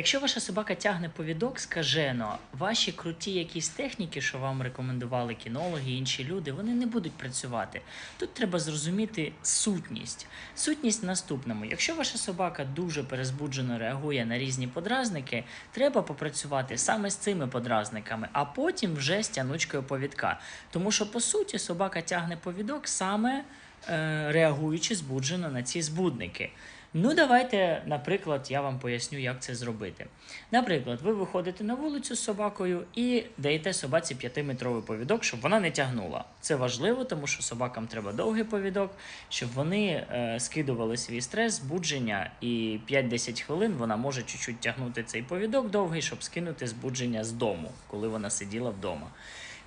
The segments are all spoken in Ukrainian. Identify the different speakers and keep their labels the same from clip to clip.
Speaker 1: Якщо ваша собака тягне повідок скажено, ваші круті якісь техніки, що вам рекомендували кінологи і інші люди, вони не будуть працювати. Тут треба зрозуміти сутність. Сутність в наступному: якщо ваша собака дуже перезбуджено реагує на різні подразники, треба попрацювати саме з цими подразниками, а потім вже з тянучкою повідка. Тому що по суті собака тягне повідок саме е, реагуючи збуджено на ці збудники. Ну, давайте, наприклад, я вам поясню, як це зробити. Наприклад, ви виходите на вулицю з собакою і даєте собаці 5-метровий повідок, щоб вона не тягнула. Це важливо, тому що собакам треба довгий повідок, щоб вони е, скидували свій стрес, збудження, і 5-10 хвилин вона може чуть-чуть тягнути цей повідок довгий, щоб скинути збудження з дому, коли вона сиділа вдома.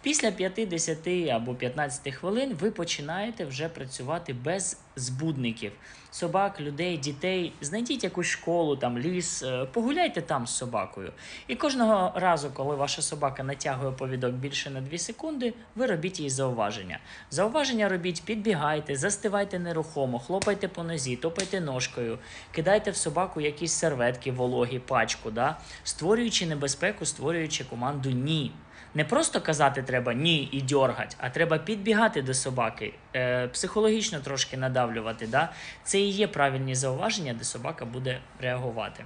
Speaker 1: Після 50 або 15 хвилин ви починаєте вже працювати без збудників. Собак, людей, дітей. Знайдіть якусь школу, там ліс, е, погуляйте там з собакою. І кожного разу, коли ваша собака натягує повідок більше на 2 секунди, ви робіть їй зауваження. Зауваження робіть, підбігайте, застивайте нерухомо, хлопайте по нозі, топайте ножкою, кидайте в собаку якісь серветки, вологі, пачку, да? створюючи небезпеку, створюючи команду ні. Не просто казати треба ні і дьоргать, а треба підбігати до собаки, е, психологічно трошки надавлювати. Да? Це і є правильні зауваження, де собака буде реагувати.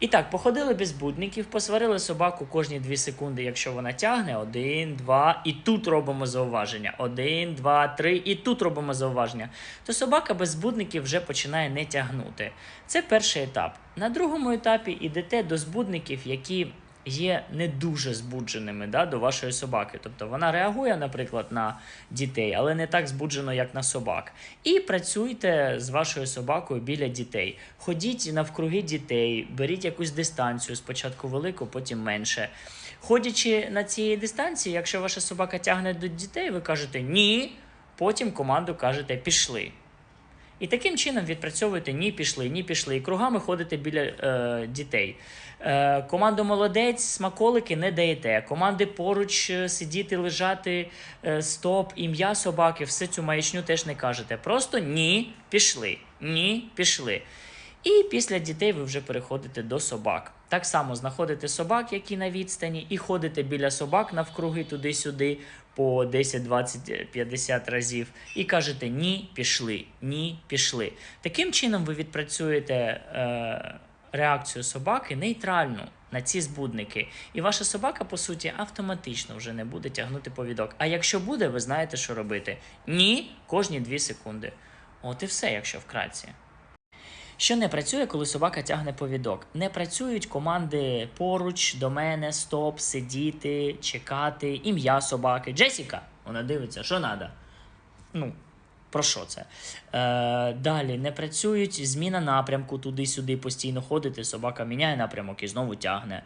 Speaker 1: І так, походили без будників, посварили собаку кожні 2 секунди, якщо вона тягне. Один, два, і тут робимо зауваження. Один, два, три, і тут робимо зауваження. То собака без збудників вже починає не тягнути. Це перший етап. На другому етапі йдете до збудників, які є не дуже збудженими да, до вашої собаки. Тобто вона реагує, наприклад, на дітей, але не так збуджено, як на собак. І працюйте з вашою собакою біля дітей. Ходіть навкруги дітей, беріть якусь дистанцію, спочатку велику, потім менше. Ходячи на цій дистанції, якщо ваша собака тягне до дітей, ви кажете ні, потім команду кажете пішли. І таким чином відпрацьовуєте ні пішли, ні пішли. І кругами ходите біля е, дітей. Е, команду молодець, смаколики не даєте. Команди поруч е, сидіти, лежати, е, стоп, ім'я собаки, все цю маячню теж не кажете. Просто ні, пішли, ні, пішли. І після дітей ви вже переходите до собак. Так само знаходите собак, які на відстані, і ходите біля собак навкруги туди-сюди по 10, 20, 50 разів, і кажете ні, пішли, ні, пішли. Таким чином ви відпрацюєте е, реакцію собаки нейтральну на ці збудники. І ваша собака, по суті, автоматично вже не буде тягнути повідок. А якщо буде, ви знаєте, що робити. Ні, кожні 2 секунди. От і все, якщо вкратці. Що не працює, коли собака тягне повідок? Не працюють команди поруч, до мене, стоп, сидіти, чекати, ім'я собаки. Джесіка! Вона дивиться, що треба. Ну, про що це? Е, далі не працюють зміна напрямку туди-сюди постійно ходити. Собака міняє напрямок і знову тягне.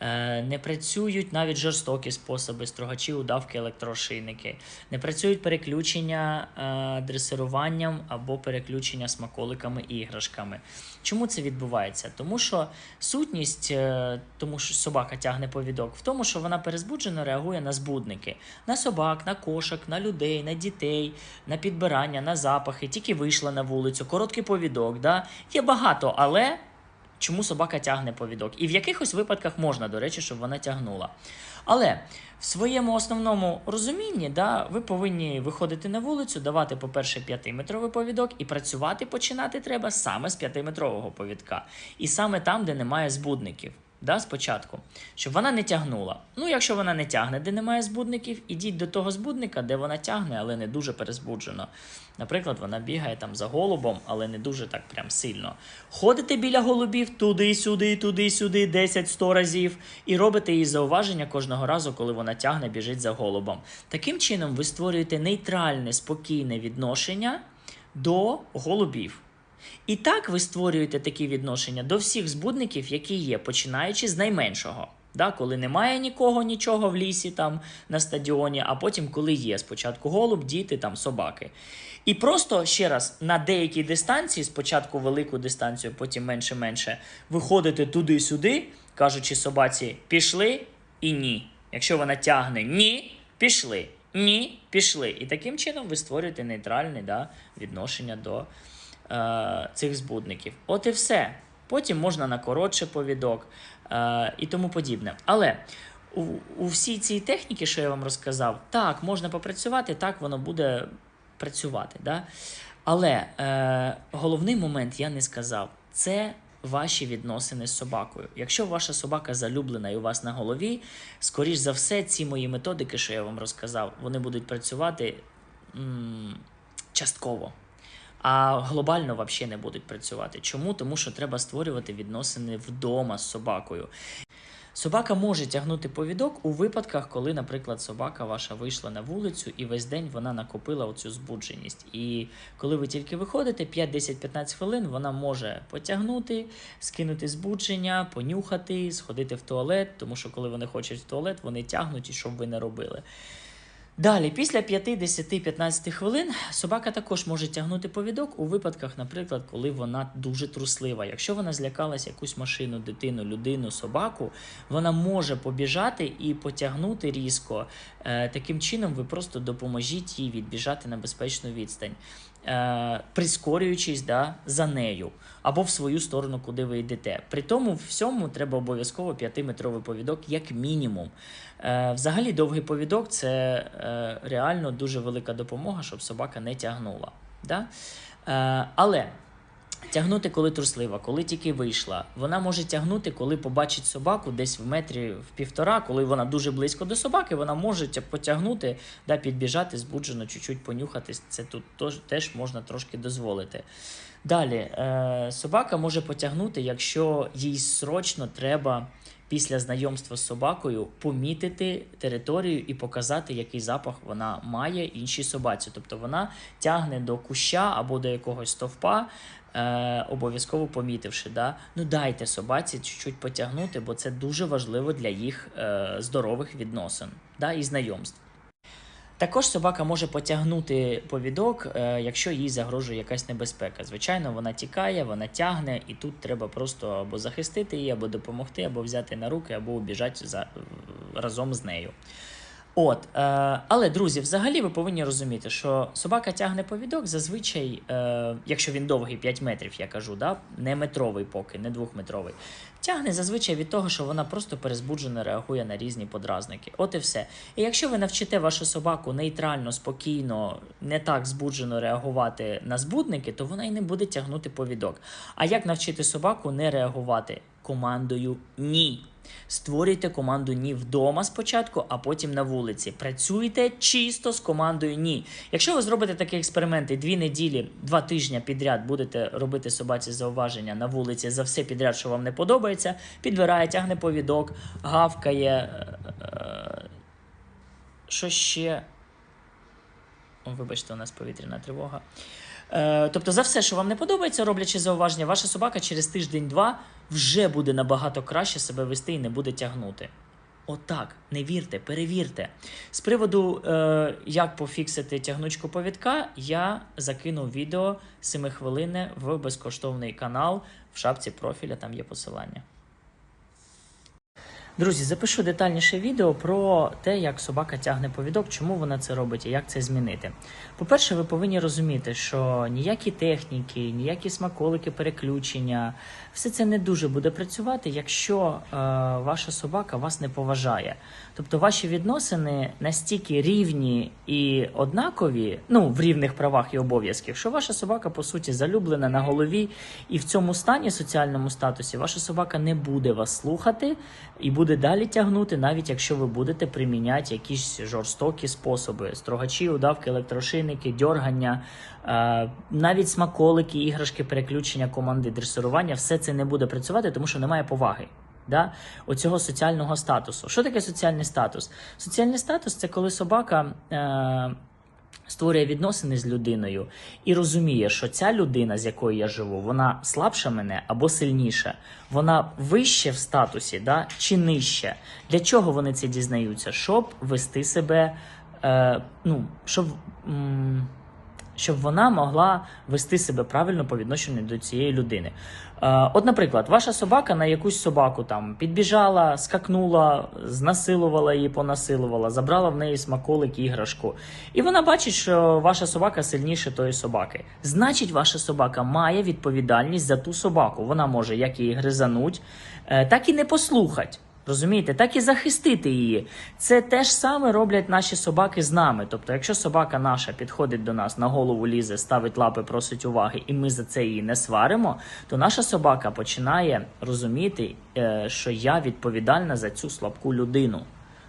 Speaker 1: Е, не працюють навіть жорстокі способи, строгачі, удавки, електрошийники. Не працюють переключення е, дресируванням або переключення смаколиками і іграшками. Чому це відбувається? Тому що сутність, е, тому що собака тягне повідок, в тому, що вона перезбуджено реагує на збудники, на собак, на кошок, на людей, на дітей, на підбирання, на запахи, тільки вийшла на вулицю, короткий повідок. Да? Є багато, але чому собака тягне повідок? І в якихось випадках можна, до речі, щоб вона тягнула. Але в своєму основному розумінні да, ви повинні виходити на вулицю, давати, по-перше, 5-метровий повідок, і працювати починати треба саме з 5-метрового повідка. І саме там, де немає збудників. Да, спочатку, щоб вона не тягнула. Ну, якщо вона не тягне, де немає збудників, ідіть до того збудника, де вона тягне, але не дуже перезбуджено. Наприклад, вона бігає там за голубом, але не дуже так прям сильно. Ходите біля голубів туди-сюди, туди-сюди, 10-100 разів, і робите їй зауваження кожного разу, коли вона тягне, біжить за голубом. Таким чином, ви створюєте нейтральне, спокійне відношення до голубів. І так ви створюєте такі відношення до всіх збудників, які є, починаючи з найменшого. Да, коли немає нікого, нічого в лісі там на стадіоні, а потім, коли є спочатку голуб, діти, там собаки. І просто ще раз на деякій дистанції, спочатку велику дистанцію, потім менше-менше, виходите туди-сюди, кажучи собаці, пішли і ні. Якщо вона тягне ні, пішли, ні, пішли. І таким чином ви створюєте нейтральне да, відношення до е, цих збудників. От і все. Потім можна на коротше повідок е, і тому подібне. Але у, у всій цій техніці, що я вам розказав, так, можна попрацювати, так воно буде працювати. Да? Але е, головний момент я не сказав: це ваші відносини з собакою. Якщо ваша собака залюблена і у вас на голові, скоріш за все, ці мої методики, що я вам розказав, вони будуть працювати м, частково. А глобально взагалі не будуть працювати. Чому? Тому що треба створювати відносини вдома з собакою. Собака може тягнути повідок у випадках, коли, наприклад, собака ваша вийшла на вулицю і весь день вона накопила оцю збудженість. І коли ви тільки виходите, 5, 10, 15 хвилин вона може потягнути, скинути збудження, понюхати, сходити в туалет, тому що коли вони хочуть в туалет, вони тягнуть і щоб ви не робили. Далі, після 5-10-15 хвилин собака також може тягнути повідок у випадках, наприклад, коли вона дуже труслива. Якщо вона злякалась якусь машину, дитину, людину, собаку, вона може побіжати і потягнути різко. Е, таким чином, ви просто допоможіть їй відбіжати на безпечну відстань, е, прискорюючись да, за нею або в свою сторону, куди ви йдете. При тому всьому треба обов'язково 5-метровий повідок, як мінімум. Е, взагалі, довгий повідок це реально дуже велика допомога, щоб собака не тягнула. Да? Але тягнути, коли труслива, коли тільки вийшла. Вона може тягнути, коли побачить собаку десь в метрі в півтора, коли вона дуже близько до собаки, вона може потягнути, да, підбіжати, збуджено, чуть-чуть понюхати. Це тут теж можна трошки дозволити. Далі, е, собака може потягнути, якщо їй срочно треба після знайомства з собакою помітити територію і показати, який запах вона має іншій собаці. Тобто вона тягне до куща або до якогось стовпа, е, обов'язково помітивши. Да? Ну дайте собаці чуть-чуть потягнути, бо це дуже важливо для їх е, здорових відносин да? і знайомств. Також собака може потягнути повідок, е, якщо їй загрожує якась небезпека. Звичайно, вона тікає, вона тягне, і тут треба просто або захистити її, або допомогти, або взяти на руки, або убіжати за, разом з нею. От, е, але друзі, взагалі ви повинні розуміти, що собака тягне повідок зазвичай, е, якщо він довгий 5 метрів, я кажу, да? не метровий поки, не двохметровий. Тягне зазвичай від того, що вона просто перезбуджено реагує на різні подразники. От і все. І якщо ви навчите вашу собаку нейтрально, спокійно, не так збуджено реагувати на збудники, то вона і не буде тягнути повідок. А як навчити собаку не реагувати командою ні? Створюйте команду ні вдома спочатку, а потім на вулиці. Працюйте чисто з командою ні. Якщо ви зробите такі експерименти дві неділі, два тижні підряд будете робити собаці зауваження на вулиці за все підряд, що вам не подобається, підбирає, тягне повідок, гавкає. е, е, Що ще? Вибачте, у нас повітряна тривога. Е, тобто, за все, що вам не подобається, роблячи зауваження, ваша собака через тиждень-два вже буде набагато краще себе вести і не буде тягнути. Отак, не вірте, перевірте. З приводу, е, як пофіксити тягнучку повідка, я закинув відео 7 хвилини в безкоштовний канал в шапці профіля, там є посилання. Друзі, запишу детальніше відео про те, як собака тягне повідок, чому вона це робить і як це змінити. По-перше, ви повинні розуміти, що ніякі техніки, ніякі смаколики, переключення, все це не дуже буде працювати, якщо е, ваша собака вас не поважає. Тобто ваші відносини настільки рівні і однакові, ну в рівних правах і обов'язках, що ваша собака по суті залюблена на голові, і в цьому стані соціальному статусі ваша собака не буде вас слухати і буде далі тягнути, навіть якщо ви будете приміняти якісь жорстокі способи: строгачі, удавки, електрошийники, дьоргання, е, навіть смаколики, іграшки, переключення команди дресирування, все це не буде працювати, тому що немає поваги. Да? Оцього соціального статусу. Що таке соціальний статус? Соціальний статус це коли собака. Е- Створює відносини з людиною і розуміє, що ця людина, з якою я живу, вона слабша мене або сильніша, вона вище в статусі, да, чи нижче. Для чого вони це дізнаються? Щоб вести себе, е, ну, щоб щоб вона могла вести себе правильно по відношенню до цієї людини. Е, От, наприклад, ваша собака на якусь собаку там підбіжала, скакнула, знасилувала її, понасилувала, забрала в неї смаколик іграшку. І вона бачить, що ваша собака сильніше тої собаки. Значить, ваша собака має відповідальність за ту собаку. Вона може як її гризануть, е, так і не послухать. Розумієте, так і захистити її. Це те ж саме роблять наші собаки з нами. Тобто, якщо собака наша підходить до нас на голову лізе, ставить лапи, просить уваги, і ми за це її не сваримо, то наша собака починає розуміти, е, що я відповідальна за цю слабку людину.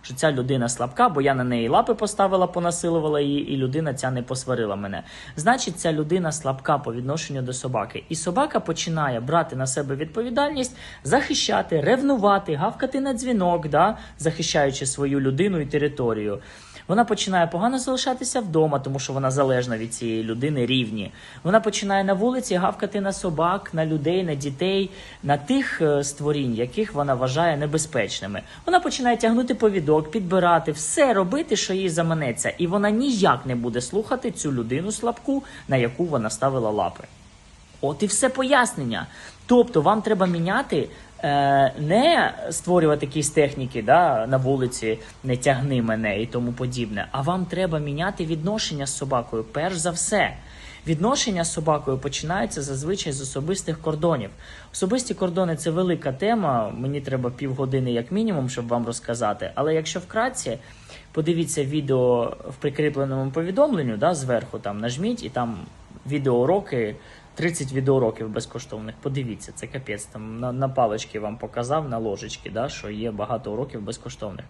Speaker 1: Що ця людина слабка, бо я на неї лапи поставила, понасилувала її, і людина ця не посварила мене. Значить, ця людина слабка по відношенню до собаки. І собака починає брати на себе відповідальність, захищати, ревнувати, гавкати на дзвінок, да, захищаючи свою людину і територію. Вона починає погано залишатися вдома, тому що вона залежна від цієї людини рівні. Вона починає на вулиці гавкати на собак, на людей, на дітей, на тих е, створінь, яких вона вважає небезпечними. Вона починає тягнути повідок, підбирати, все робити, що їй заманеться, і вона ніяк не буде слухати цю людину слабку, на яку вона ставила лапи. От і все пояснення. Тобто вам треба міняти. Е, Не створювати якісь техніки да, на вулиці, не тягни мене і тому подібне. А вам треба міняти відношення з собакою, перш за все. Відношення з собакою починаються зазвичай з особистих кордонів. Особисті кордони це велика тема. Мені треба півгодини як мінімум, щоб вам розказати. Але якщо вкратці, подивіться відео в прикріпленому повідомленню, да, зверху там нажміть і там відеоуроки. 30 відеоуроків безкоштовних. Подивіться, це капець. Там на, на палички вам показав на ложечки, да, що є багато уроків безкоштовних.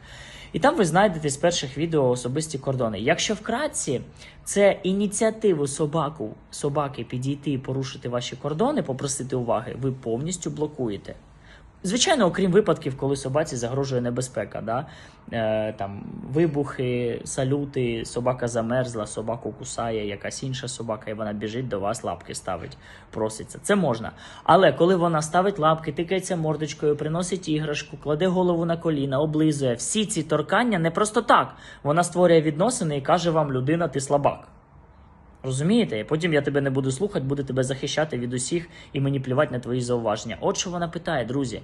Speaker 1: І там ви знайдете з перших відео особисті кордони. Якщо вкратці, це ініціативу собаку, собаки підійти і порушити ваші кордони, попросити уваги, ви повністю блокуєте. Звичайно, окрім випадків, коли собаці загрожує небезпека, да? е, там вибухи, салюти, собака замерзла, собаку кусає, якась інша собака, і вона біжить до вас, лапки ставить, проситься. Це можна. Але коли вона ставить лапки, тикається мордочкою, приносить іграшку, кладе голову на коліна, облизує, всі ці торкання не просто так. Вона створює відносини і каже вам, людина, ти слабак. Розумієте? Потім я тебе не буду слухати, буду тебе захищати від усіх і мені плювати на твої зауваження. От що вона питає, друзі.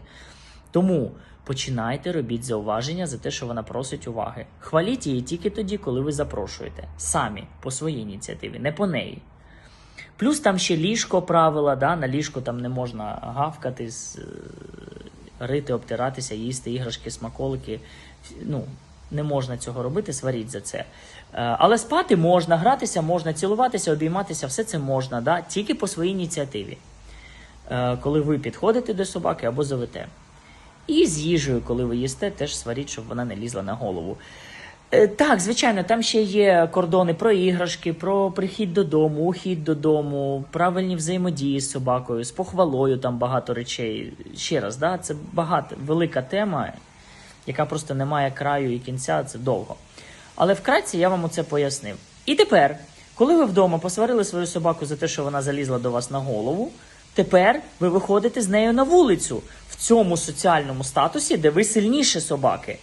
Speaker 1: Тому починайте робіть зауваження за те, що вона просить уваги. Хваліть її тільки тоді, коли ви запрошуєте. Самі по своїй ініціативі, не по неї. Плюс там ще ліжко правила, да? на ліжко там не можна гавкати, е, рити, обтиратися, їсти іграшки, смаколики. Ну, не можна цього робити, сваріть за це. Е, Але спати можна, гратися можна, цілуватися, обійматися, все це можна, да? тільки по своїй ініціативі. Е, Коли ви підходите до собаки або зовете. І з їжею, коли ви їсте, теж сваріть, щоб вона не лізла на голову. Е, Так, звичайно, там ще є кордони про іграшки, про прихід додому, ухід додому, правильні взаємодії з собакою, з похвалою там багато речей. Ще раз, да, це багато, велика тема, яка просто не має краю і кінця, це довго. Але вкратці я вам оце пояснив. І тепер, коли ви вдома посварили свою собаку за те, що вона залізла до вас на голову, тепер ви виходите з нею на вулицю в цьому соціальному статусі, де ви сильніше собаки.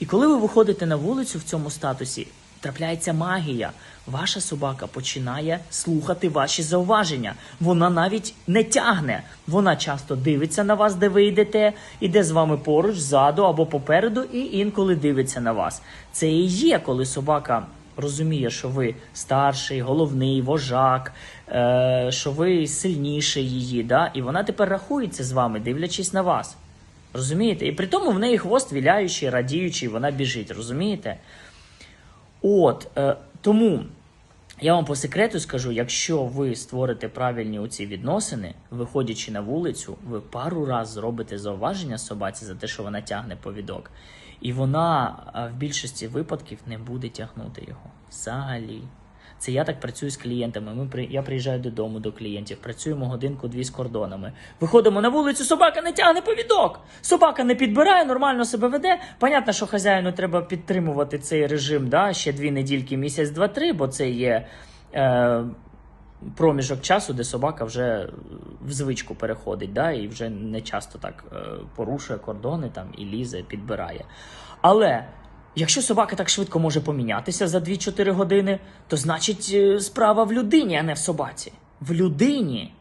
Speaker 1: І коли ви виходите на вулицю в цьому статусі, трапляється магія. Ваша собака починає слухати ваші зауваження. Вона навіть не тягне. Вона часто дивиться на вас, де ви йдете, іде з вами поруч, ззаду або попереду, і інколи дивиться на вас. Це і є, коли собака розуміє, що ви старший, головний, вожак, е, що ви сильніший її, да? і вона тепер рахується з вами, дивлячись на вас. Розумієте? І при тому в неї хвост віляючий, радіючий, вона біжить, розумієте? От, е, тому я вам по секрету скажу, якщо ви створите правильні оці відносини, виходячи на вулицю, ви пару раз зробите зауваження собаці за те, що вона тягне повідок, і вона е, в більшості випадків не буде тягнути його взагалі. Це я так працюю з клієнтами. Ми при я приїжджаю додому до клієнтів, працюємо годинку-дві з кордонами. Виходимо на вулицю, собака не тягне повідок. Собака не підбирає, нормально себе веде. Понятно, що хазяїну треба підтримувати цей режим, да, ще дві недільки, місяць, два-три, бо це є. Е, Проміжок часу, де собака вже в звичку переходить, да, і вже не часто так е, порушує кордони там і лізе, підбирає. Але Якщо собака так швидко може помінятися за 2-4 години, то значить е, справа в людині, а не в собаці. В людині.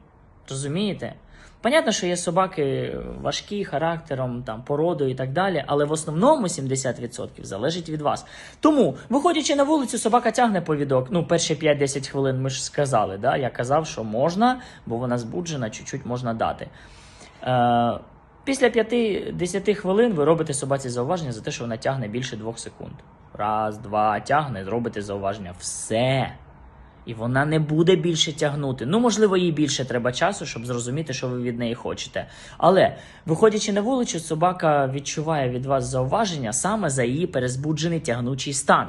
Speaker 1: Розумієте? Понятно, що є собаки важкі характером, там, породою і так далі, але в основному 70% залежить від вас. Тому, виходячи на вулицю, собака тягне повідок. Ну, перші 5-10 хвилин ми ж сказали, да? я казав, що можна, бо вона збуджена, чуть-чуть можна дати. Е, після 5-10 хвилин ви робите собаці зауваження за те, що вона тягне більше 2 секунд. Раз, два, тягне, робите зауваження. Все. І вона не буде більше тягнути. Ну, можливо, їй більше треба часу, щоб зрозуміти, що ви від неї хочете. Але, виходячи на вулицю, собака відчуває від вас зауваження саме за її перезбуджений тягнучий стан.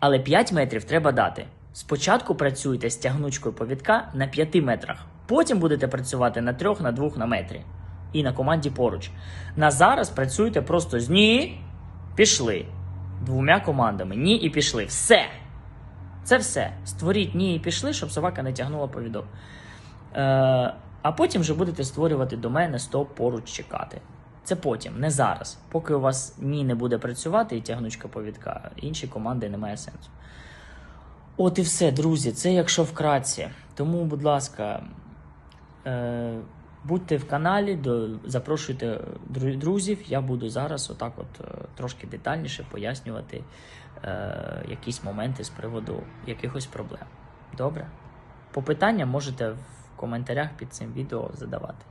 Speaker 1: Але 5 метрів треба дати. Спочатку працюйте з тягнучкою повідка на 5 метрах. Потім будете працювати на 3, на 2, на метрі. І на команді поруч. На зараз працюйте просто з ні, пішли. Двома командами. Ні і пішли. Все. Це все. Створіть ні і пішли, щоб собака не тягнула повідок. Е, а потім вже будете створювати до мене стоп поруч чекати. Це потім, не зараз. Поки у вас ні не буде працювати і тягнучка повідка, інші команди немає сенсу. От і все, друзі. Це якщо вкратці. Тому, будь ласка, е, будьте в каналі, запрошуйте друзів. Я буду зараз отак от е, трошки детальніше пояснювати е, якісь моменти з приводу якихось проблем. Добре? По питанням можете в коментарях під цим відео задавати.